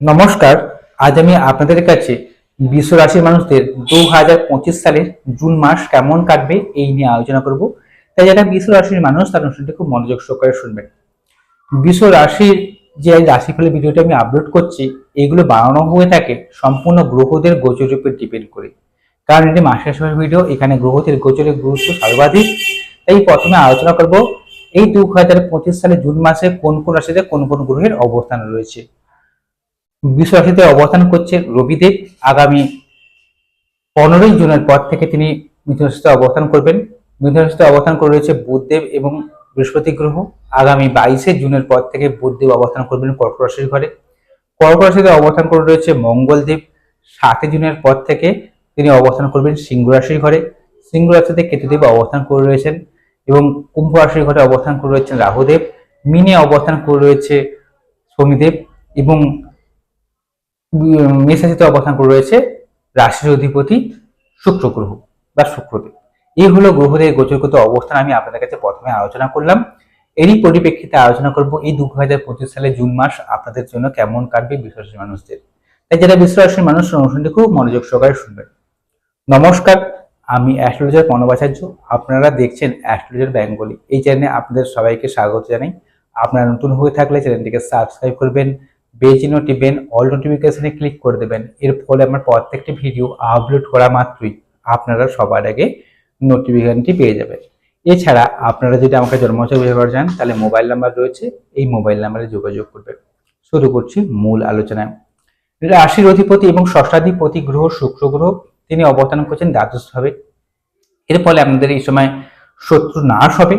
নমস্কার, আজ আমি আপনাদের কাছে বিশ্ব রাশির মানুষদের দু হাজার পঁচিশ সালের জুন মাস কেমন কাটবে এই নিয়ে আলোচনা করব। তাই যারা বিশ্ব রাশির মানুষ তার অনুষ্ঠানটি খুব মনোযোগ সহকারে শুনবেন। বিশ্ব রাশির যে রাশিফলের ভিডিওটি আমি আপলোড করছি, এগুলো বানানো হয়ে থাকে সম্পূর্ণ গ্রহদের গোচরের উপর ডিপেন্ড করে। কারণ এটি মাসের সময় ভিডিও এখানে গ্রহদের গোচরের গুরুত্ব সর্বাধিক। তাই প্রথমে আলোচনা করব, এই দু হাজার পঁচিশ সালে জুন মাসে কোন কোন রাশিতে কোন কোন গ্রহের অবস্থান রয়েছে। বিশ্ব রাশিতে অবস্থান করছে রবিদেব। আগামী পনেরোই জুনের পর থেকে তিনি মিথুন রাশিতে অবস্থান করবেন। মিথুন রাশিতে অবস্থান করে রয়েছে বুধদেব এবং বৃহস্পতি গ্রহ। আগামী বাইশে জুনের পর থেকে বুধদেব অবস্থান করবেন কর্ক রাশির ঘরে। কর্ক রাশিতে অবস্থান করে রয়েছে মঙ্গলদেব। সাতই জুনের পর থেকে তিনি অবস্থান করবেন সিংহ রাশির ঘরে। সিংহ রাশিতে কেতুদেব অবস্থান করে রয়েছেন এবং কুম্ভ রাশির ঘরে অবস্থান করে রয়েছেন রাহুদেব। মিনে অবস্থান করে রয়েছে শনিদেব এবং মেষরাশিতে অবস্থান করে রয়েছে রাশির অধিপতি শুক্র গ্রহ বা শুক্রদেব। এই হলো গ্রহদের গোচরগত অবস্থান, আমি আপনাদের কাছে প্রথমে আলোচনা করলাম। এরই পরিপ্রেক্ষিতে আলোচনা করব এই দু হাজার পঁচিশ সালে জুন মাস আপনাদের জন্য কেমন কাটবে বিশ্বাসী মানুষদের। তাই যারা বিশ্বাসী মানুষ অনুষ্ঠানটি খুব মনোযোগ সহকারে শুনবেন। নমস্কার, আমি অ্যাস্ট্রোলজার প্রণবাচার্য আপনারা দেখছেন অ্যাস্ট্রোলজার বেঙ্গলি। এই চ্যানেলে আপনাদের সবাইকে স্বাগত জানাই। আপনারা নতুন হয়ে থাকলে চ্যানেলটিকে সাবস্ক্রাইব করবেন বেল চিহ্ন টিপবেন অল নোটিফিকেশনে ক্লিক করে দেবেন। এর ফলে আমার প্রত্যেকটি ভিডিও আপলোড করা মাত্রই আপনারা সবার আগে নোটিফিকেশনটি পেয়ে যাবেন। এছাড়া আপনারা যদি আমাকে জন্মোৎসব ব্যবহার যান তাহলে মোবাইল নাম্বার রয়েছে। এই মোবাইল নাম্বারে যোগাযোগ করবেন। শুরু করছি মূল আলোচনায়। রাশির অধিপতি এবং ষষ্ঠাধিপতি গ্রহ শুক্র গ্রহ, তিনি অবস্থান করছেন দ্বাদশভাবে। এর ফলে আপনাদের এই সময় শত্রু নাশ হবে।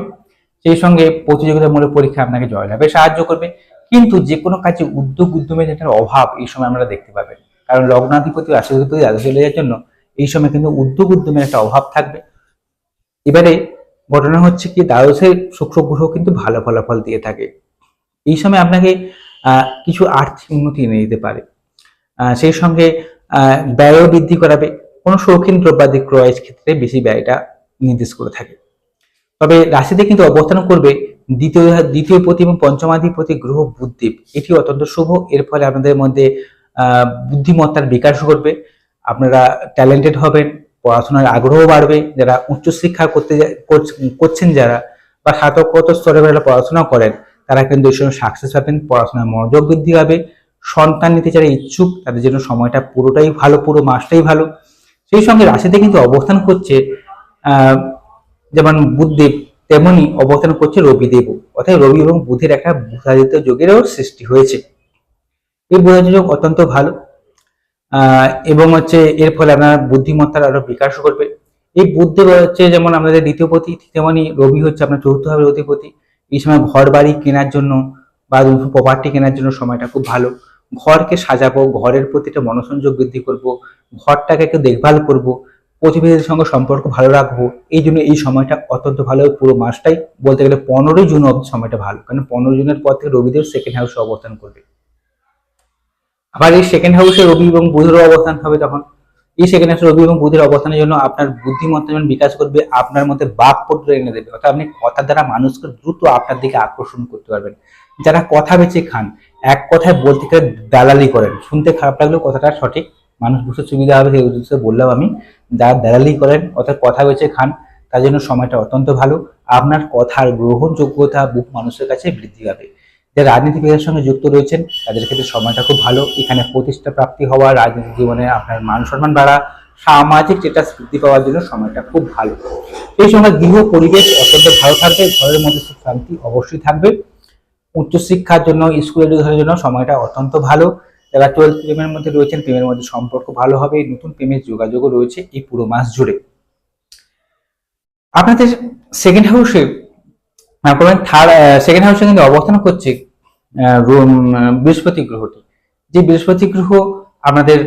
সেই সঙ্গে প্রতিযোগিতামূলক পরীক্ষা আপনাকে জয়লাভে সাহায্য করবে। কিন্তু যে কোনো কাজে উদ্যোগ উদ্যমের যেটার অভাব এই সময় আমরা দেখতে পাবেন। কারণ লগ্নাধিপতি দ্বাদশ চলে যাওয়ার জন্য এই সময় কিন্তু উদ্যোগ উদ্যমের একটা অভাব থাকবে। এবারে ঘটনা হচ্ছে কি, দ্বাদশের শুক্র গ্রহ কিন্তু ভালো ফলাফল দিয়ে থাকে। এই সময় আপনাকে কিছু আর্থিক উন্নতি এনে দিতে পারে। সেই সঙ্গে ব্যয়ও বৃদ্ধি করাবে। কোনো শৌখিন দ্রব্যাদি ক্রয়ের ক্ষেত্রে বেশি ব্যয়টা নির্দেশ করে থাকে। তবে রাশিতে কিন্তু অবস্থান করবে দ্বিতীয় দ্বিতীয় প্রতি এবং পঞ্চমাধিপতি গ্রহ বুদ্ধি এটি অত্যন্ত শুভ। এর ফলে আপনাদের মধ্যে বুদ্ধিমত্তার বিকাশ ঘটবে। আপনারা ট্যালেন্টেড হবেন, পড়াশোনার আগ্রহ বাড়বে। যারা উচ্চশিক্ষা করতে করছেন যারা বা স্নাতকোত্তর স্তরে যারা পড়াশোনা করেন, তারা কিন্তু এই সময় সাকসেস পাবেন, পড়াশোনার মনোযোগ বৃদ্ধি হবে সন্তান নিতে যারা ইচ্ছুক, তাদের জন্য সময়টা পুরোটাই ভালো, পুরো মাসটাই ভালো। সেই সঙ্গে রাশিতে কিন্তু অবস্থান করছে যেমন বুধদেব তেমনি অবস্থান করছে রবিদেবও। অর্থাৎ রবি এবং বুধের একটা বুধাদিত্য যোগেরও সৃষ্টি হয়েছে। এই বুধাদিত্য যোগ অত্যন্ত ভালো। এবং হচ্ছে এর ফলে আপনার বুদ্ধিমত্তার আরও বিকাশ করবে এই বুদ্ধদেব হচ্ছে যেমন আমাদের দ্বিতীয় পতি, তেমনি রবি হচ্ছে আপনার চতুর্থ ভাবে অধিপতি এই সময় ঘর বাড়ি কেনার জন্য বা প্রপার্টি কেনার জন্য সময়টা খুব ভালো। ঘরকে সাজাবো, ঘরের প্রতি একটা মনোসংযোগ বৃদ্ধি করব, ঘরটাকে একটু দেখভাল করব। প্রতিবেশীদের সঙ্গে সম্পর্ক ভালো রাখব, এই জন্য এই সময়টা অত্যন্ত ভালো। পুরো মাসটাই বলতে গেলে পনেরোই জুন অব্দি সময়টা ভালো, কারণ পনেরো জুনের পর থেকে রবিদেব সেকেন্ড হাউসে অবস্থান করবে। আবার এই সেকেন্ড হাউসে রবি এবং বুধেরও অবস্থান হবে তখন। এই সেকেন্ড হাউসে রবি এবং বুধের অবস্থানের জন্য আপনার বুদ্ধিমত্তা যেমন বিকাশ করবে, আপনার মধ্যে বাকপত্র এনে দেবে। অর্থাৎ আপনি কথার দ্বারা মানুষকে দ্রুত আপনার দিকে আকর্ষণ করতে পারবেন। যারা কথা বেঁচে খান, এক কথায় বলতে গেলে দালালি করেন, শুনতে খারাপ লাগলেও কথাটা সঠিক মানুষ বুঝতে সুবিধা হবে, সেই উদ্দেশ্যে বললাম আমি। যারা দালালি করেন, অর্থাৎ কথা বেঁচে খান, তার জন্য সময়টা অত্যন্ত ভালো। আপনার কথার গ্রহণযোগ্যতা বহু মানুষের কাছে বৃদ্ধি পাবে। যারা রাজনীতি রাজনীতিবিদের সঙ্গে যুক্ত রয়েছেন, তাদের ক্ষেত্রে সময়টা খুব ভালো। এখানে প্রতিষ্ঠা প্রাপ্তি হওয়া রাজনীতি জীবনে আপনার মান সম্মান বাড়া, সামাজিক স্টেটাস বৃদ্ধি পাওয়ার জন্য সময়টা খুব ভালো। এই সময় গৃহ পরিবেশ অত্যন্ত ভালো থাকবে, ঘরের মধ্যে সুখ শান্তি অবশ্যই থাকবে। উচ্চশিক্ষার জন্য স্কুল এডুকেশনের জন্য সময়টা অত্যন্ত ভালো। যারা টুয়েলভ প্রেমের মধ্যে রয়েছেন, প্রেমের মধ্যে সম্পর্ক ভালো হবে নতুন প্রেমের যোগাযোগও রয়েছে এই পুরো মাস জুড়ে। আপনাদের সেকেন্ড হাউসে থার্ড সেকেন্ড হাউসে কিন্তু অবস্থান করছে বৃহস্পতি গ্রহটি। যে বৃহস্পতি গ্রহ আমাদের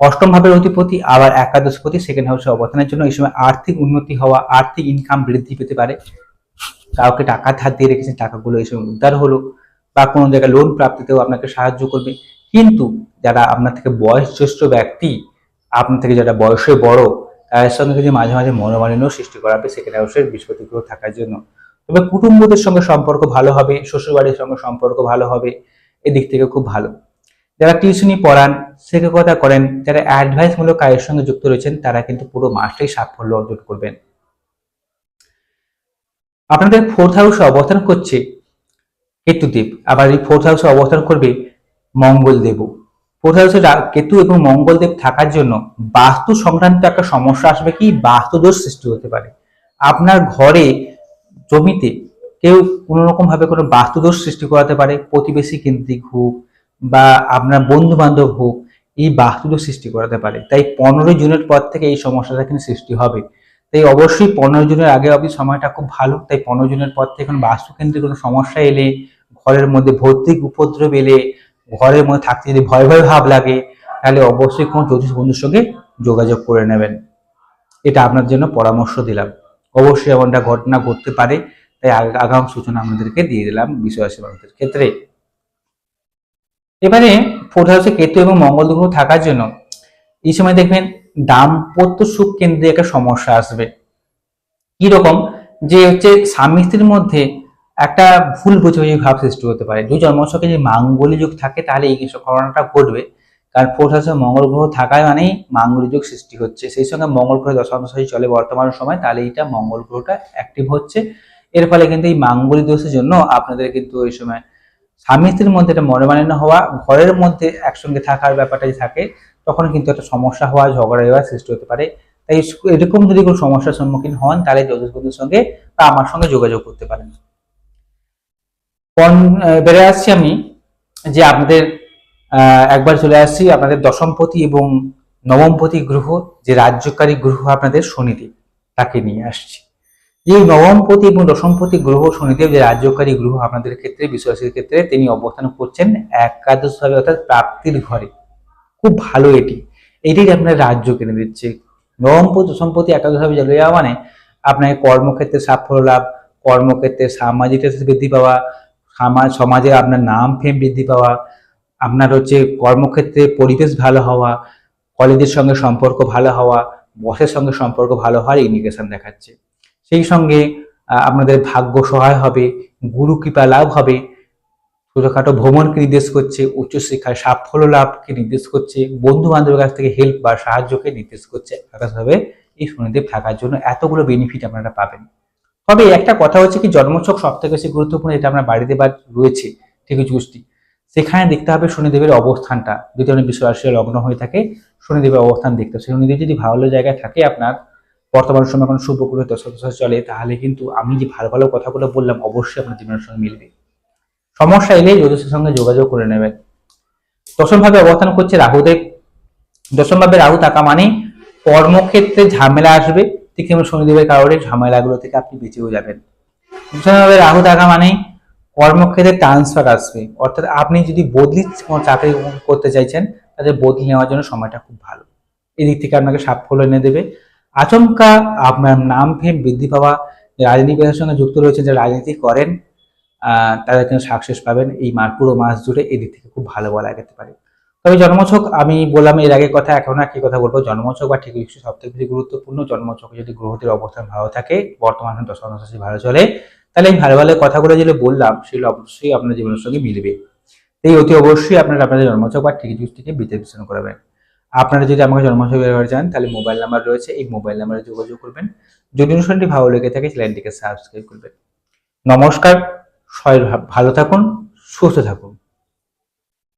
অষ্টম ভাবের অধিপতি, আবার একাদশপতি সেকেন্ড হাউসে অবস্থানের জন্য এই সময় আর্থিক উন্নতি হওয়া, আর্থিক ইনকাম বৃদ্ধি পেতে পারে। কাউকে টাকা ধার দিয়ে রেখেছেন, টাকাগুলো এই সময় উদ্ধার হলো, বা কোনো জায়গায় লোন প্রাপ্তিতেও আপনাকে সাহায্য করবে। কিন্তু যারা আপনার থেকে বয়সজ্যেষ্ঠ ব্যক্তি, আপনার থেকে যারা বয়সে বড়, তাদের সঙ্গে যদি মাঝে মাঝে মনোমালিন্য সৃষ্টি করাবে সেকেন্ড হাউসের বৃহস্পতি থাকার জন্য। তবে কুটুম্বদের সঙ্গে সম্পর্ক ভালো হবে, শ্বশুরবাড়ির সঙ্গে সম্পর্ক ভালো হবে, এদিক থেকে খুব ভালো। যারা টিউশনি পড়ান, শিক্ষকতা করেন, যারা অ্যাডভাইস মূলক কাজের সঙ্গে যুক্ত রয়েছেন, তারা কিন্তু পুরো মাসটাই সাফল্য অর্জন করবেন। আপনাদের ফোর্থ হাউসে অবস্থান করছে কেতুদেব আবার এই ফোর্থ হাউসে অবস্থান করবে মঙ্গলদেবও হাউসে রা- কেতু এবং মঙ্গলদেব থাকার জন্য বাস্তু সংক্রান্ত একটা সমস্যা আসবে কি? বাস্তু দোষ সৃষ্টি হতে পারে। আপনার ঘরে জমিতে কেউ কোনো রকম ভাবে কোনো বাস্তু দোষ সৃষ্টি করাতে পারে, প্রতিবেশী কেন্দ্রিক হোক বা আপনার বন্ধু বান্ধব হোক, এই বাস্তু দোষ সৃষ্টি করাতে পারে। তাই পনেরোই জুনের পর থেকে এই সমস্যাটা কিন্তু সৃষ্টি হবে। তাই অবশ্যই পনেরো জুনের আগে অবধি সময়টা খুব ভালো। তাই পনেরো জুনের পর থেকে কোনো বাস্তুকেন্দ্রিক কোনো সমস্যা এলে, ঘরের মধ্যে ভৌতিক উপদ্রব এলে ঘরের মধ্যে থাকতে যদি ভয় ভয় ভাব লাগে, তাহলে অবশ্যই কোনো জ্যোতিষ বন্ধুর সঙ্গে যোগাযোগ করে নেবেন। এটা আপনার জন্য পরামর্শ দিলাম। অবশ্যই এমনটা ঘটনা ঘটতে পারে, তাই আগ- আগাম সূচনা আপনাদেরকে দিয়ে দিলাম বিষয়রাশি মানুষদের ক্ষেত্রে। এবারে ফোর্থ হাউসে কেতু এবং মঙ্গল গ্রহ থাকার জন্য এই সময় দেখবেন দাম্পত্য সুখ কেন্দ্রে একটা সমস্যা আসবে। রকম যে হচ্ছে স্বামী স্ত্রীর মধ্যে একটা ভুল বোঝাবুঝি ভাব সৃষ্টি হতে পারে। যদি জন্মছকে যে মাঙ্গলিক যুগ থাকে, তাহলে এই ঘটনাটা ঘটবে। কারণ ফোর্থ মঙ্গল গ্রহ থাকায় মানেই মাঙ্গলিক যুগ সৃষ্টি হচ্ছে। সেই সঙ্গে মঙ্গল গ্রহ দশাংশই চলে বর্তমান সময়, তাহলে এইটা মঙ্গল গ্রহটা অ্যাক্টিভ হচ্ছে। এর ফলে কিন্তু এই মাঙ্গলিক দোষের জন্য আপনাদের কিন্তু ওই সময় স্বামী স্ত্রীর মধ্যে একটা মনোমালিন্য হওয়া, ঘরের মধ্যে একসঙ্গে থাকার ব্যাপারটা থাকে, তখন কিন্তু একটা সমস্যা হওয়া, ঝগড়া হওয়ার সৃষ্টি হতে পারে। তাই এরকম যদি কোনো সমস্যার সম্মুখীন হন, তাহলে জ্যোতিষ বন্ধুর সঙ্গে বা আমার সঙ্গে যোগাযোগ করতে পারেন। বেড়ে আসছি আমি যে আপনাদের একবার চলে আসছি আপনাদের দশমপতি এবং নবমপতি গ্রহ, যে রাজ্যকারী গ্রহ আপনাদের শনিদেব, তাকে নিয়ে আসছি। এই নবমপতি এবং দশমপতি গ্রহ শনিদেব, যে রাজ্যকারী গ্রহ আপনাদের ক্ষেত্রে বিশ্বাসের ক্ষেত্রে, তিনি অবস্থান করছেন একাদশভাবে, অর্থাৎ প্রাপ্তির ঘরে। খুব ভালো এটি। এটির আপনার রাজ্য কিনে দিচ্ছে। নবমপতি, দশমপতি একাদশভাবে চলে যাওয়া মানে আপনার কর্মক্ষেত্রে সাফল্য লাভ, কর্মক্ষেত্রে সামাজিক বৃদ্ধি পাওয়া সমাজ আপনার নাম ফেম বৃদ্ধি পাওয়া, আপনার হচ্ছে কর্মক্ষেত্রে পরিবেশ ভালো হওয়া কলেজের সঙ্গে সম্পর্ক ভালো হওয়া বসের সঙ্গে সম্পর্ক ভালো হওয়ার ইন্ডিকেশন দেখাচ্ছে। সেই সঙ্গে আপনাদের ভাগ্য সহায় হবে, গুরু কৃপা লাভ হবে, ছোটখাটো ভ্রমণকে নির্দেশ করছে, উচ্চশিক্ষায় সাফল্য লাভকে নির্দেশ করছে বন্ধু বান্ধবের কাছ থেকে হেল্প বা সাহায্যকে নির্দেশ করছে। আকাশভাবে এই শনিদেব থাকার জন্য এতগুলো বেনিফিট আপনারা পাবেন। তবে একটা কথা হচ্ছে কি জন্মছক সব থেকে বেশি গুরুত্বপূর্ণ এটা আমরা বাড়িতে বা রয়েছে ঠিক গোষ্ঠী সেখানে দেখতে হবে শনিদেবের অবস্থানটা। যদি আপনি বিশ্ব রাশি লগ্ন হয়ে থাকে, শনিদেবের অবস্থান দেখতে হবে। শনিদেব যদি ভালো জায়গায় থাকে আপনার, বর্তমান সময় এখন শুভ গ্রহ দশা দশা চলে, তাহলে কিন্তু আমি যে ভালো ভালো কথাগুলো বললাম, অবশ্যই আপনার জীবনের সঙ্গে মিলবে। সমস্যা এলে জ্যোতিষের সঙ্গে যোগাযোগ করে নেবেন। দশমভাবে অবস্থান করছে রাহুদেব। দশম ভাবে রাহু থাকা মানে কর্মক্ষেত্রে ঝামেলা আসবে। তেমন শনিদেবের কারণে ঝামেলাগুলো থেকে আপনি বেঁচেও যাবেন। ভাবে রাহু থাকা মানে কর্মক্ষেত্রে ট্রান্সফার আসবে। অর্থাৎ আপনি যদি বদলি কোনো চাকরি করতে চাইছেন, তাহলে বদলি নেওয়ার জন্য সময়টা খুব ভালো। এদিক থেকে আপনাকে সাফল্য এনে দেবে। আচমকা আপনার নাম ফেম বৃদ্ধি পাওয়া রাজনীতিবিদের সঙ্গে যুক্ত রয়েছে যে রাজনীতি করেন তারা কিন্তু সাকসেস পাবেন। এই মাস, পুরো মাস জুড়ে এদিক থেকে খুব ভালো বলা যেতে পারে। তবে জন্মছক, আমি বললাম এর আগে কথা, এখন একই কথা বলব, জন্মছক বা ঠিক সব থেকে বেশি গুরুত্বপূর্ণ, জন্মছকে যদি গ্রহটির অবস্থান ভালো থাকে, বর্তমান দশ ভালো চলে, তাহলে এই ভালো ভালো কথাগুলো যেগুলো বললাম, সেগুলো অবশ্যই আপনার জীবনের সঙ্গে মিলবে। এই অতি অবশ্যই আপনারা আপনাদের জন্মছক বা ঠিক থেকে বিশ্লেষণ করাবেন। আপনারা যদি আমাকে জন্মছক ব্যবহার চান তাহলে মোবাইল নাম্বার রয়েছে, এই মোবাইল নাম্বারে যোগাযোগ করবেন। যদি অনুষ্ঠানটি ভালো লেগে থাকে, চ্যানেলটিকে সাবস্ক্রাইব করবেন। নমস্কার, সবাই ভালো থাকুন, সুস্থ থাকুন।